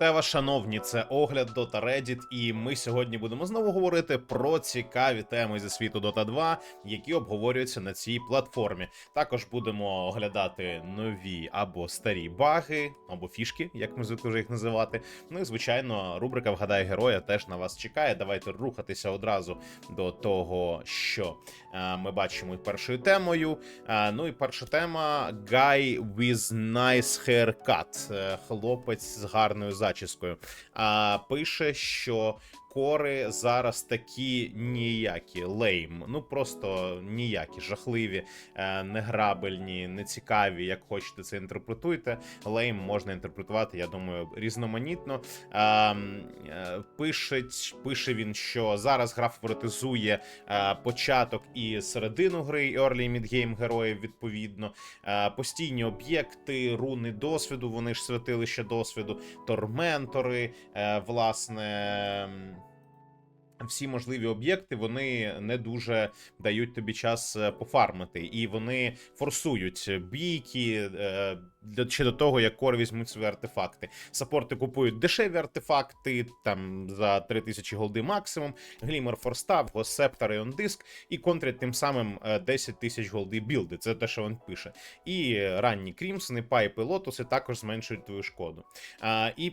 Вас, шановні, це огляд Dota Reddit, і ми сьогодні будемо знову говорити про цікаві теми зі світу Dota 2, які обговорюються на цій платформі. Також будемо оглядати нові або старі баги, або фішки, як ми звикли вже їх називати. Ну і звичайно, рубрика Вгадай героя теж на вас чекає. Давайте рухатися одразу до того, що е, ми бачимо першою темою. Е, ну і перша тема Guy with nice haircut. Е, Хлопець з гарною зачіскою. А пише, що кори зараз такі ніякі, лейм. Ну просто ніякі, жахливі, е, неграбельні, нецікаві, як хочете це інтерпретуйте. Лейм можна інтерпретувати, я думаю, різноманітно. А, е, пишеть, пише він, що зараз гра фаворитизує е, початок і середину гри, і early mid-game героїв відповідно. Постійні об'єкти, руни досвіду, вони ж святилище досвіду, торментори, власне. Всі можливі об'єкти вони не дуже дають тобі час е, пофармити, і вони форсують бійки е, ще до того, як кори візьмуть свої артефакти. Сапорти купують дешеві артефакти, там за 3000 голди максимум, Глімер Форстав, Госептор і Диск, і контрять тим самим е, 10 тисяч голди білди. Це те, що він пише. І ранні Крімсони, Пайпи, Лотоси також зменшують твою шкоду. І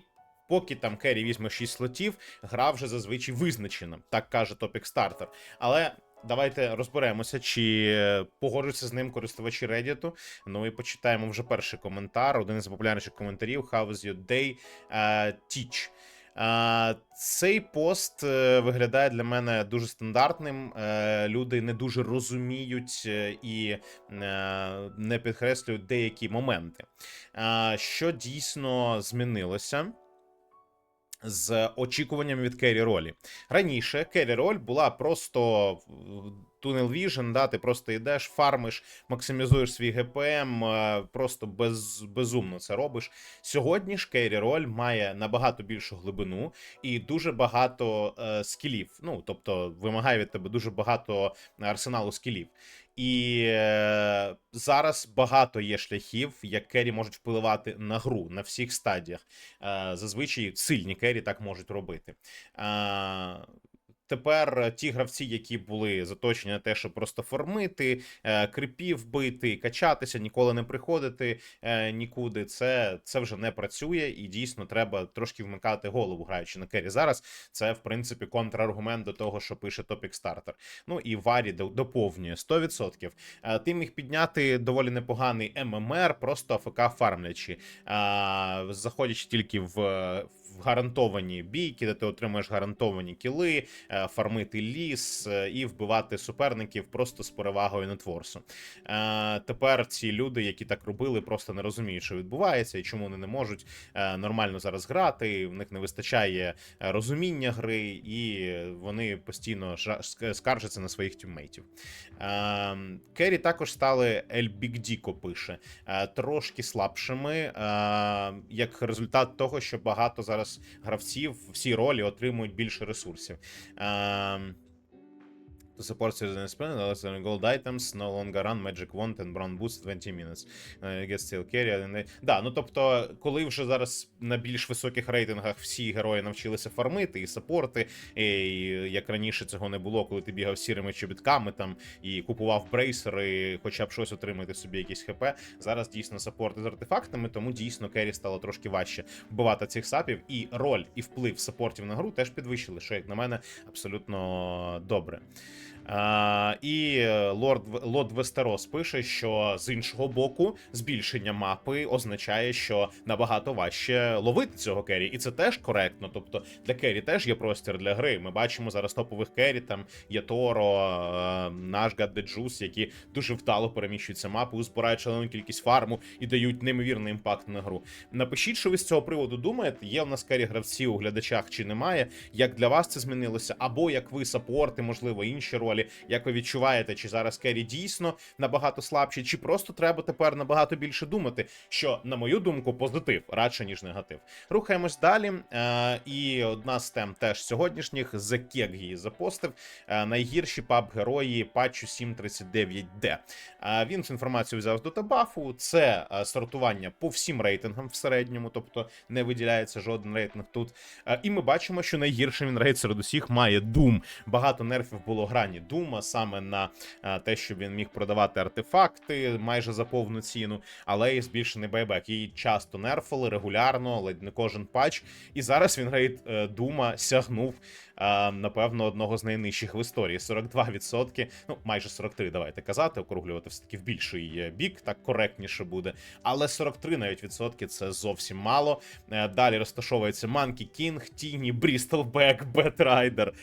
Поки там Керрі візьме 6 слотів, гра вже зазвичай визначена, так каже Topic Starter. Але давайте розберемося, чи погоджуються з ним користувачі Reddit. Ну і почитаємо вже перший коментар. Один із популярніших коментарів: How was your day? Uh, teach. А, Цей пост е, виглядає для мене дуже стандартним. Е, Люди не дуже розуміють е, і е, не підкреслюють деякі моменти. Що дійсно змінилося? З очікуванням від Керрі ролі. Раніше Керрі роль була просто Tunnel Vision, да, ти просто йдеш, фармиш, максимізуєш свій ГПМ, е, просто без, безумно це робиш. Сьогодні ж Керрі роль має набагато більшу глибину і дуже багато е, скілів. Ну, тобто вимагає від тебе дуже багато арсеналу скілів. І е, зараз багато є шляхів, як Керрі можуть впливати на гру на всіх стадіях. Е, зазвичай сильні Керрі так можуть робити. Е, Тепер ті гравці, які були заточені на те, щоб просто формити, е, крипів бити, качатися, ніколи не приходити е, нікуди. Це це вже не працює, і дійсно треба трошки вмикати голову, граючи на кері. Зараз це в принципі контраргумент до того, що пише Topic Starter. Ну і Варі доповнює 100%. Е, Ти міг підняти доволі непоганий ММР, просто АФК фармлячи, заходячи тільки в гарантовані бійки, де ти отримуєш гарантовані кіли фармити ліс е, і вбивати суперників просто з перевагою нетворсу. Е, тепер ці люди, які так робили, просто не розуміють, що відбувається і чому вони не можуть е, нормально зараз грати. В них не вистачає розуміння гри, і вони постійно скаржаться на своїх тіммейтів. Керрі також стали Ель Бігдіко пише трошки слабшими, як результат того, що багато зараз гравців всі ролі отримують більше ресурсів. Um, to support season spend, also gold items, no longer run, magic wand and brown boost 20 minutes. Uh, get still carry. And. Да, ну тобто, коли вже зараз на більш високих рейтингах всі герої навчилися фармити і сапорти, і як раніше цього не було, коли ти бігав сірими чобітками там і купував брейсери, хоча б щось отримати собі якісь хп. Зараз дійсно сапорти з артефактами, тому дійсно керрі стало трошки важче вбивати цих сапів, і роль і вплив сапортів на гру теж підвищили, що як на мене абсолютно добре. А, І лорд Лорд Вестерос пише, що з іншого боку збільшення мапи означає, що набагато важче ловити цього кері, і це теж коректно. Тобто для кері теж є простір для гри. Ми бачимо зараз топових кері. Там є Торо, наш Гаддеджус, які дуже вдало переміщуються мапу, збирають шалену кількість фарму і дають неймовірний імпакт на гру. Напишіть, що ви з цього приводу думаєте. Є в нас кері гравці у глядачах чи немає? Як для вас це змінилося, або як ви сапорти, можливо, інші ваші ролі. Як ви відчуваєте, чи зараз Керрі дійсно набагато слабші, чи просто треба тепер набагато більше думати, що, на мою думку, позитив радше ніж негатив. Рухаємось далі. Е, і одна з тем теж сьогоднішніх The Keg її запостив. Е, найгірші паб герої патчу 739D. Е, він цю інформацію взяв з датабафу. Це е, сортування по всім рейтингам в середньому, тобто не виділяється жоден рейтинг тут. Е, і ми бачимо, що найгірший він рейд серед усіх має Doom. Багато нерфів було грані Дума саме на е, те, що він міг продавати артефакти майже за повну ціну, але і збільшений байбек. Її часто нерфили регулярно, ледь не кожен патч. І зараз він рейд Дума сягнув, е, напевно, одного з найнижчих в історії. 42%, ну майже 43, давайте казати, округлювати все таки в більший е, бік, так коректніше буде. Але 43 навіть відсотки це зовсім мало. Далі розташовується Манкі Кінг, Тіні, Брістелбек, Бетрайдер,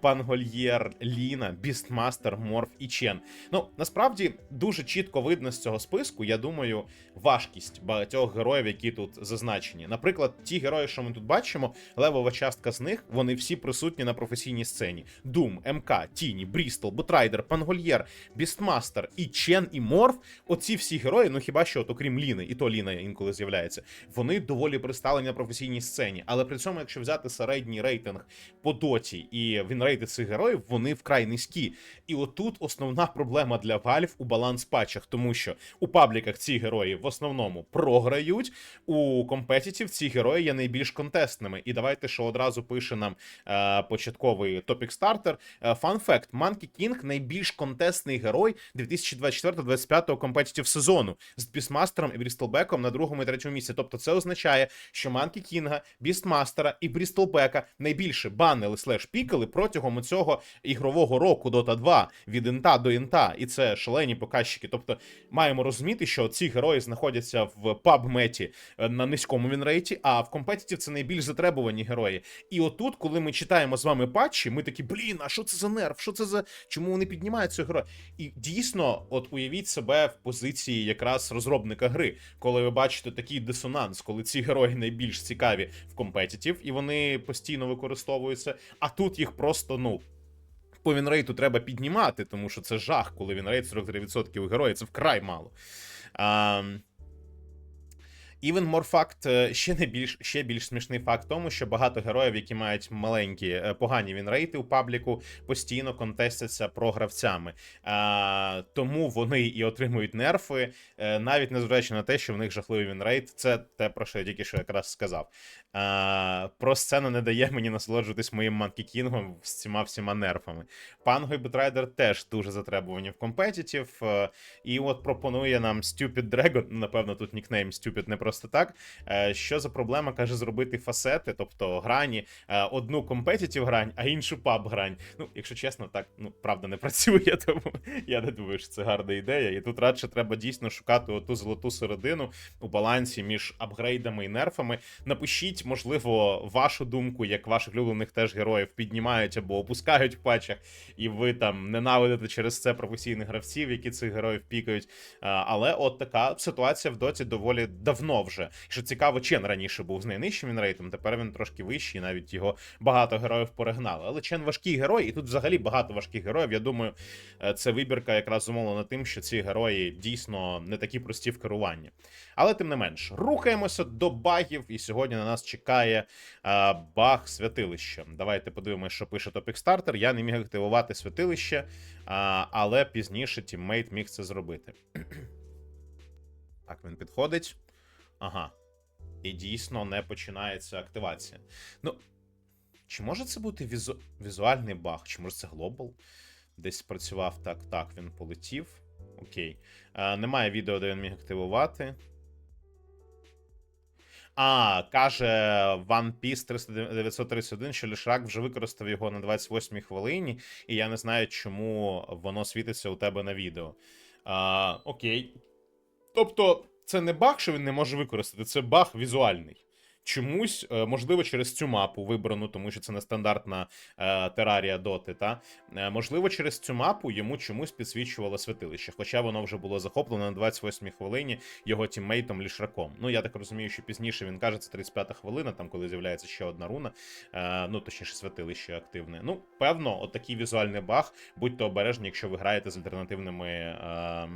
Пангольєр, Ліна, Бістмастер, Морф і Чен. Ну насправді дуже чітко видно з цього списку. Я думаю, важкість багатьох героїв, які тут зазначені. Наприклад, ті герої, що ми тут бачимо, левова частка з них вони всі присутні на професійній сцені: Doom, МК, Тіні, Брістол, Бутрайдер, Пангольєр, Бістмастер і Чен і Морф. Оці всі герої, ну хіба що, от, окрім Ліни, і то Ліна інколи з'являється, вони доволі представлені на професійній сцені. Але при цьому, якщо взяти середній рейтинг по доті і вінрейти цих героїв, вони вкрай низькі. І отут основна проблема для Valve у баланс патчах, тому що у пабліках ці герої в основному програють. У компетітів ці герої є найбільш контестними. І давайте, що одразу пише нам е, початковий топік стартер. Фан факт: Monkey King найбільш контестний герой 2024-2025 компетітів сезону з Бістмастером і Брістелбеком на другому і третьому місці. Тобто, це означає, що Манкі Кінга, Бістмастера і Брістелбека найбільше банили слеш пікали протягом цього ігрового року Dota 2 від інта до інта, і це шалені показчики. Тобто, маємо розуміти, що ці герої знаходяться в пабметі е, на низькому вінрейті, а в компетітів це найбільш затребувані герої. І отут, коли ми читаємо з вами патчі, ми такі, блін, а що це за нерв? Що це за чому вони піднімають цього героя? І дійсно, от уявіть себе в позиції якраз розробника гри, коли ви бачите такий дисонанс, коли ці герої найбільш цікаві в компетітів, і вони постійно використовуються, а тут їх просто ну. По вінрейту треба піднімати, тому що це жах, коли вінрейт 43% у героя, це вкрай мало. А, Even more fact, е, ще не більш ще більш смішний факт тому, що багато героїв, які мають маленькі е, погані вінрейти у пабліку, постійно контестяться програвцями. А, тому вони і отримують нерфи, е, навіть незважаючи на те, що в них жахливий вінрейт. Це те, про що я тільки що якраз сказав. А, про сцена не дає мені насолоджуватись моїм Манкі Кінгом з цими всіма нерфами. Панго і Бетрайдер теж дуже затребувані в компетітів. е, І от пропонує нам Stupid Dragon, ну, напевно, тут нікнейм Stupid не просто так. Е, Що за проблема каже зробити фасети, тобто грані, е, одну компетітів грань, а іншу паб грань. Ну, якщо чесно, так ну правда не працює, тому я не думаю, що це гарна ідея. І тут радше треба дійсно шукати оту золоту середину у балансі між апгрейдами і нерфами. Напишіть, можливо, вашу думку, як ваших улюблених теж героїв піднімають або опускають в патчах, і ви там ненавидите через це професійних гравців, які цих героїв пікають. Але от така ситуація в доті доволі давно вже. Що цікаво, Чен раніше був з найнижчим вінрейтом, тепер він трошки вищий, навіть його багато героїв перегнали. Але Чен важкий герой, і тут взагалі багато важких героїв. Я думаю, е, це вибірка якраз зумовлена тим, що ці герої дійсно не такі прості в керуванні. Але тим не менш, рухаємося до багів, і сьогодні на нас чекає а, баг святилища. Давайте подивимося, що пише Starter. Я не міг активувати святилище, а, але пізніше тіммейт міг це зробити. так, він підходить. Ага. І дійсно не починається активація. Ну, чи може це бути візу... візуальний баг? Чи може це глобал? Десь працював так, так, він полетів. Окей. А, немає відео, де він міг активувати. А, каже One Piece 931, що Лішрак вже використав його на 28-й хвилині, і я не знаю, чому воно світиться у тебе на відео. А, окей. Тобто, це не баг, що він не може використати, це баг візуальний. Чомусь, е, можливо, через цю мапу вибрану, тому що це нестандартна е, терарія доти, та е, можливо, через цю мапу йому чомусь підсвічувало святилище, хоча воно вже було захоплено на 28-й хвилині його тіммейтом Лішраком. Ну, я так розумію, що пізніше він каже, це 35-та хвилина, там коли з'являється ще одна руна, е, ну точніше, святилище активне. Ну, певно, отакий візуальний баг. Будьте обережні, якщо ви граєте з альтернативними е,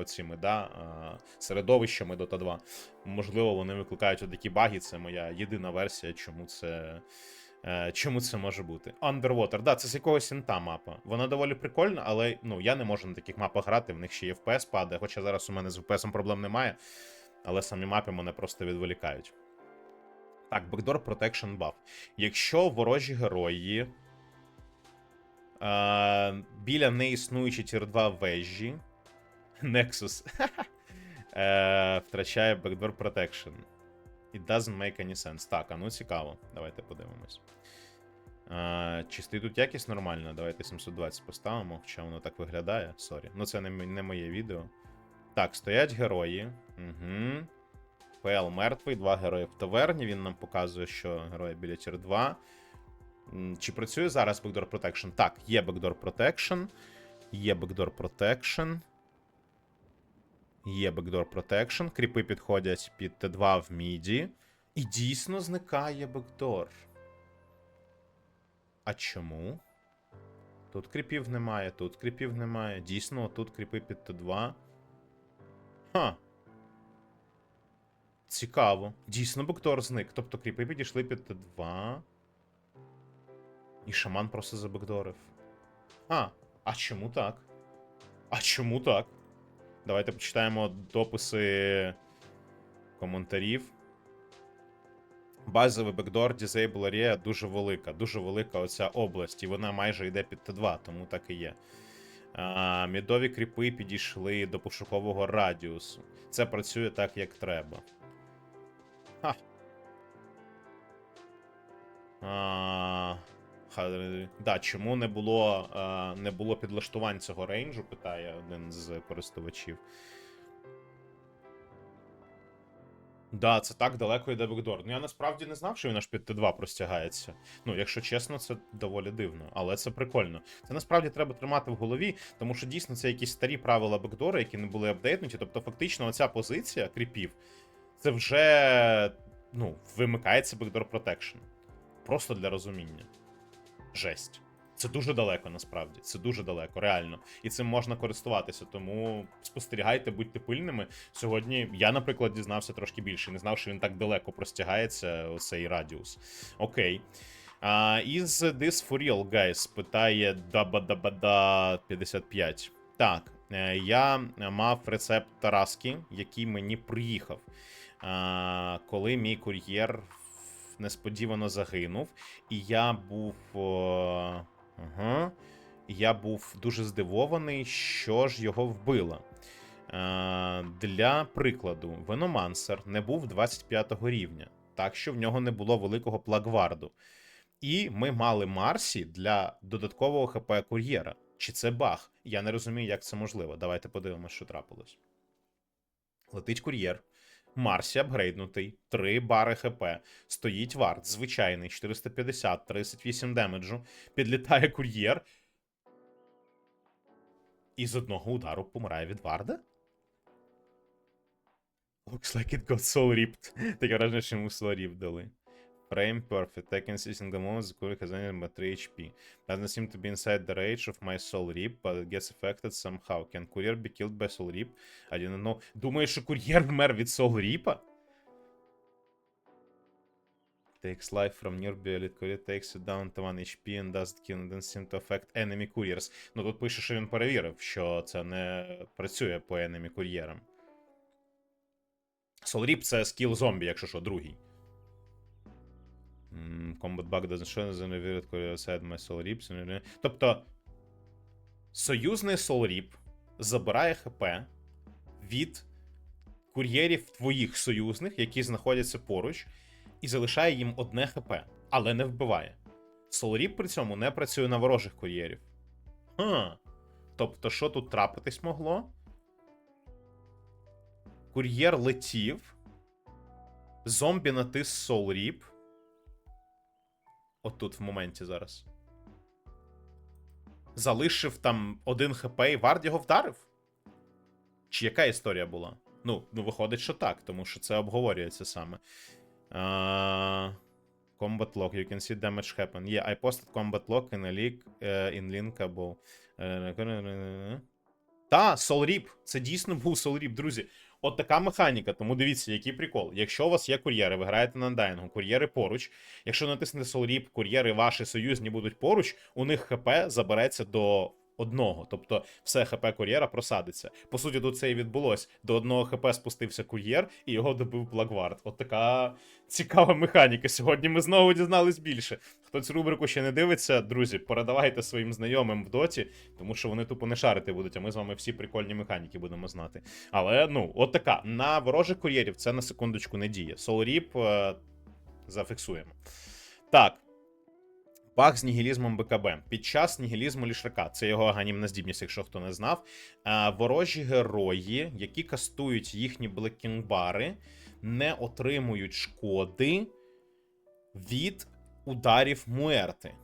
оціми, да, середовищами Dota 2. Можливо, вони викликають отакі баги. Це моя єдина версія, чому це. е, Чому це може бути? Underwater, да, це з якогось інта мапа. Вона доволі прикольна, але ну я не можу на таких мапах грати. В них ще є FPS падає, хоча зараз у мене з FPS проблем немає. Але самі мапи мене просто відволікають. Так, Backdoor Protection Buff. Якщо ворожі герої е, біля неіснуючі тір 2 вежі, Nexus е, втрачає Backdoor Protection. It doesn't make any sense. Так, а ну цікаво. Давайте подивимось. Е, чи стоїть тут якість нормальна? Давайте 720 поставимо, хоча воно так виглядає. Сорі. Ну це не, не моє відео. Так, стоять герої. Угу. ПЛ мертвий, два герої в таверні. Він нам показує, що герої біля тір 2. Чи працює зараз Backdoor Protection? Так, є Backdoor Protection. Є Backdoor Protection. Є Backdoor Protection. Кріпи підходять під Т2 в міді. І дійсно зникає Backdoor. А чому? Тут кріпів немає, тут кріпів немає. Дійсно, тут кріпи під Т2. Ха. Цікаво. Дійсно, Бектор зник. Тобто кріпи підійшли під Т2. І шаман просто забекдорив. А, а чому так? А чому так? Давайте почитаємо дописи коментарів. Базовий бекдор Disable Area дуже велика. Дуже велика оця область, і вона майже йде під Т2, тому так і є. Мідові кріпи підійшли до пошукового радіусу. Це працює так, як треба. Ха. А, да, чому не було, а, не було підлаштувань цього рейнджу, питає один з користувачів. Да, це так далеко йде бекдор. Ну я насправді не знав, що він аж під Т2 простягається. Ну, якщо чесно, це доволі дивно, але це прикольно. Це насправді треба тримати в голові, тому що дійсно це якісь старі правила бекдора, які не були апдейтнуті. Тобто, фактично, оця позиція кріпів, це вже ну, вимикається Backdoor Protection. Просто для розуміння. Жесть. Це дуже далеко, насправді. Це дуже далеко, реально. І цим можна користуватися. Тому спостерігайте, будьте пильними. Сьогодні я, наприклад, дізнався трошки більше. Не знав, що він так далеко простягається, цей радіус. Окей. Із This for real, guys, питає Дабадабада 55. Так, е, я мав рецепт Тараски, який мені приїхав. А, коли мій кур'єр несподівано загинув, і я був. О, я був дуже здивований, що ж його вбило. Е, для прикладу, Веномансер не був 25 рівня, так що в нього не було великого плагварду. І ми мали Марсі для додаткового ХП кур'єра. Чи це баг? Я не розумію, як це можливо. Давайте подивимося, що трапилось. Летить кур'єр. Марсі апгрейднутий, 3 бари ХП. Стоїть вард, звичайний, 450, 38 демеджу. Підлітає кур'єр. І з одного удару помирає від варда? Looks like it got soul ripped. Таке враження, що йому soul rip дали. Frame perfect. I can see single moment the courier has but 3 HP. Doesn't seem to be inside the range of my soul rip, but it gets affected somehow. Can courier be killed by soul rip? I didn't know. Думаєш, що кур'єр вмер від soul ріпа? Takes life from nearby elite courier, takes you down to 1 HP and doesn't kill and doesn't seem to affect enemy couriers. Ну тут пише, що він перевірив, що це не працює по enemy кур'єрам. Soul Rip це скіл зомбі, якщо що, другий. Combat bug doesn't show the revealed courier outside my soul rips. Тобто, союзний soul rip забирає ХП від кур'єрів твоїх союзних, які знаходяться поруч, і залишає їм одне ХП, але не вбиває. Soul Rip при цьому не працює на ворожих кур'єрів. Ха. Тобто, що тут трапитись могло? Кур'єр летів. Зомбі натис Soul Reap. От тут в моменті зараз. Залишив там один хп і Вард його вдарив? Чи яка історія була? Ну, ну, виходить, що так, тому що це обговорюється саме. Uh, combat log. You can see damage happen. Yeah, I posted combat log in a leak uh, in linkable. Uh, та, Soul Reap. Це дійсно був Reap, друзі. От така механіка, тому дивіться, який прикол. Якщо у вас є кур'єри, ви граєте на Undying, кур'єри поруч. Якщо натиснете солріп, кур'єри ваші союзні будуть поруч, у них ХП забереться до одного. Тобто все ХП кур'єра просадиться. По суті, тут це і відбулось. До одного ХП спустився кур'єр і його добив Благвард. От така цікава механіка. Сьогодні ми знову дізнались більше. Хто цю рубрику ще не дивиться, друзі, передавайте своїм знайомим в доті, тому що вони тупо не шарити будуть, а ми з вами всі прикольні механіки будемо знати. Але ну, от така. На ворожих кур'єрів це на секундочку не діє. Солоріп е, зафіксуємо. Так. Баг з нігілізмом БКБ. Під час нігілізму лішака, це його аганімна здібність, якщо хто не знав. Ворожі герої, які кастують їхні блекінгбари, не отримують шкоди від ударів Муерти.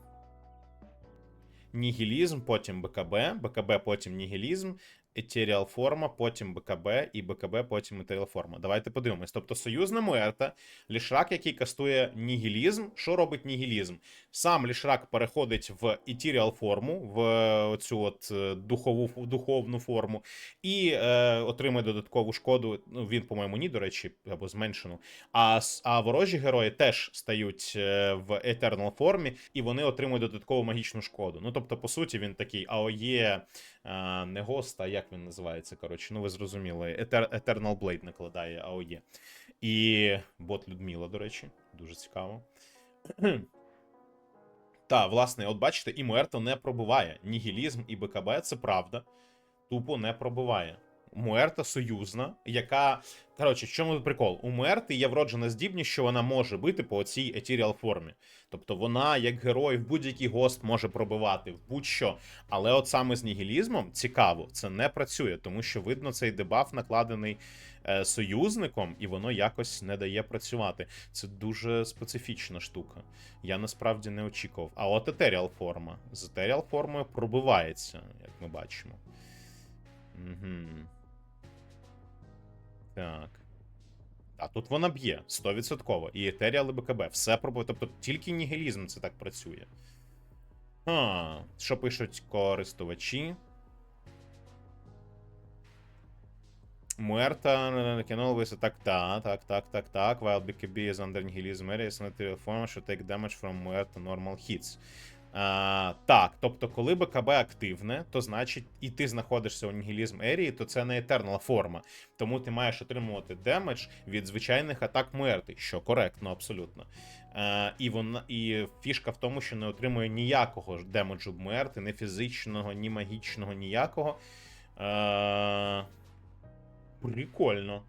Нігілізм, потім БКБ, БКБ, потім нігілізм, Етеріал форма, потім БКБ і БКБ, потім Етеріал форма. Давайте подивимось. Тобто союзна Муерта, лішрак, який кастує нігілізм. Що робить нігілізм? Сам лішрак переходить в Етеріал форму, в оцю от е, духову, духовну форму, і е, отримує додаткову шкоду. Ну, він, по-моєму, ні, до речі, або зменшену. А, а ворожі герої теж стають е, в Eternal формі, і вони отримують додаткову магічну шкоду. Ну, тобто, по суті, він такий АОЄ, е, не гост, а як він називається? Коротше, ну ви зрозуміли. Етер, Eternal Blade накладає АОЄ. І бот Людмила, до речі, дуже цікаво. Та, власне, от бачите, і Муерто не пробиває. Нігілізм і БКБ це правда. Тупо не пробиває. Муерта союзна, яка. Коротше, в чому прикол? У Муерти є вроджена здібність, що вона може бити по цій Ethereal формі. Тобто вона, як герой, в будь-який гост може пробивати в будь-що. Але от саме з нігілізмом цікаво, це не працює, тому що видно, цей дебаф накладений е, союзником, і воно якось не дає працювати. Це дуже специфічна штука. Я насправді не очікував. А от Ethereal форма. З Ethereal формою пробивається, як ми бачимо. Угу. Так. А тут вона б'є 100%. І Етеріал і БКБ. Все пробує. Тобто тільки нігілізм це так працює. А, що пишуть користувачі? Муерта кинула виси так, так, так, так, так. While BKB is under nihilism area, is not form should take damage from Muerta normal hits. А, так, тобто, коли БКБ активне, то значить і ти знаходишся у нігілізм ерії, то це не етернала форма. Тому ти маєш отримувати демедж від звичайних атак Муерти, що коректно, абсолютно. Е, і вона і фішка в тому, що не отримує ніякого демеджу Муерти, ні фізичного, ні магічного, ніякого. Е, прикольно.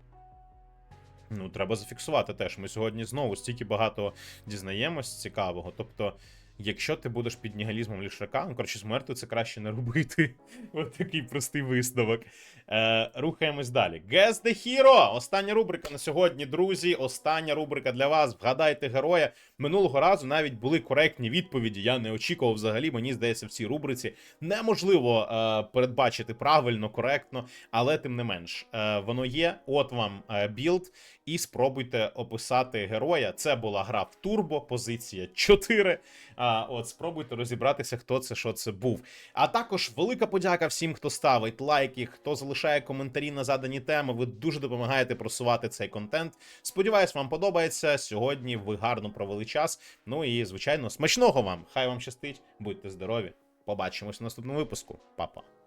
Ну, треба зафіксувати теж. Ми сьогодні знову стільки багато дізнаємось цікавого. Тобто, якщо ти будеш під нігалізмом лішака, ну коротше, з мертвою це краще не робити. Ось такий простий висновок. Е, рухаємось далі. Guess the Hero! Остання рубрика на сьогодні, друзі. Остання рубрика для вас. Вгадайте героя. Минулого разу навіть були коректні відповіді. Я не очікував взагалі. Мені здається, в цій рубриці неможливо е, передбачити правильно, коректно, але тим не менш, е, воно є. От вам е, білд, і спробуйте описати героя. Це була гра в турбо, позиція 4. А, от спробуйте розібратися, хто це, що це був. А також велика подяка всім, хто ставить лайки, хто залишає коментарі на задані теми. Ви дуже допомагаєте просувати цей контент. Сподіваюсь, вам подобається. Сьогодні ви гарно провели час. Ну і звичайно, смачного вам! Хай вам щастить, будьте здорові. Побачимось в наступному випуску. Па-па.